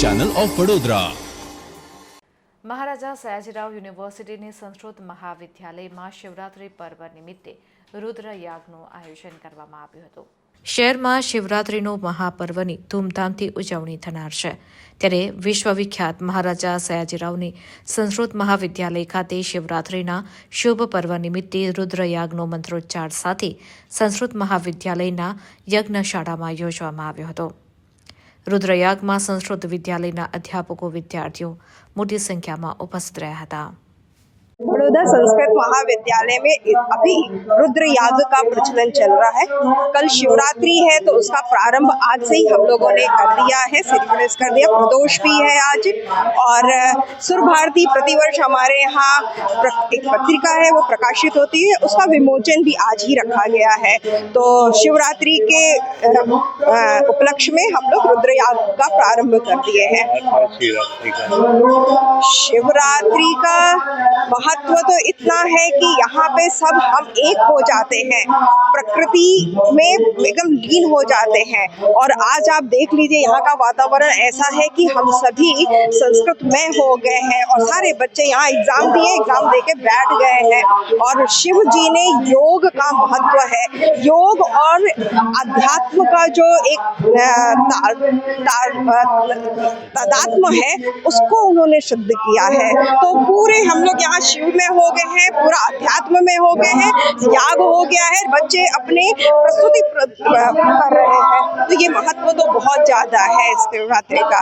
Channel of Vadodara Maharaja Sayajirao યુનિવર્સિટીની સંસ્કૃત મહાવિદ્યાલયમાં શિવરાત્રી પર્વ નિમિત્તે રુદ્રયાગનું આયોજન કરવામાં આવ્યું હતું. શહેરમાં શિવરાત્રિનો મહાપર્વની ધૂમધામથી ઉજવણી થનાર છે. ત્યારે વિશ્વવિખ્યાત મહારાજા સયાજીરાવની સંસ્કૃત મહાવિદ્યાલય ખાતે શિવરાત્રીના શુભ પર્વ નિમિત્તે રુદ્રયાગનો મંત્રોચ્ચાર સાથે સંસ્કૃત મહાવિદ્યાલયના યજ્ઞશાળામાં યોજવામાં આવ્યો હતો. રુદ્રયાગમાં સંસ્કૃત વિદ્યાલયના અધ્યાપકો વિદ્યાર્થીઓ મોટી સંખ્યામાં ઉપસ્થિત રહ્યા હતા. बड़ौदा संस्कृत महाविद्यालय में अभी रुद्र याग का प्रचलन चल रहा है। कल शिवरात्रि है तो उसका प्रारंभ आज से ही हम लोगों ने कर दिया है। सेलिब्रेट कर दिया। प्रदोष भी है आज। और सुर भारती प्रतिवर्ष हमारे यहाँ एक पत्रिका है वो प्रकाशित होती है। उसका विमोचन भी आज ही रखा गया है। तो शिवरात्रि के उपलक्ष्य में हम लोग रुद्र याग का प्रारंभ कर दिए हैं। शिवरात्रि का। का महत्व तो इतना है कि यहाँ पे सब हम एक हो जाते हैं। प्रकृति में एकदम लीन हो जाते हैं। और आज आप देख लीजिए, यहाँ का वातावरण ऐसा है कि हम सभी संस्कृत में हो गए हैं और सारे बच्चे यहाँ एग्ज़ाम दिए, एग्ज़ाम दे के बैठ गए हैं। और शिव जी ने योग का महत्व है। योग और अध्यात्म का जो एक तदात्म है, उसको उन्होंने शुद्ध किया है। तो पूरे हम लोग यहाँ शिव में हो गए हैं, पूरा अध्यात्म में हो गए हैं याग हो गया है, बच्चे अपने प्रस्तुति कर रहे हैं। तो ये महत्व तो बहुत ज़्यादा है इस शिवरात्रि का।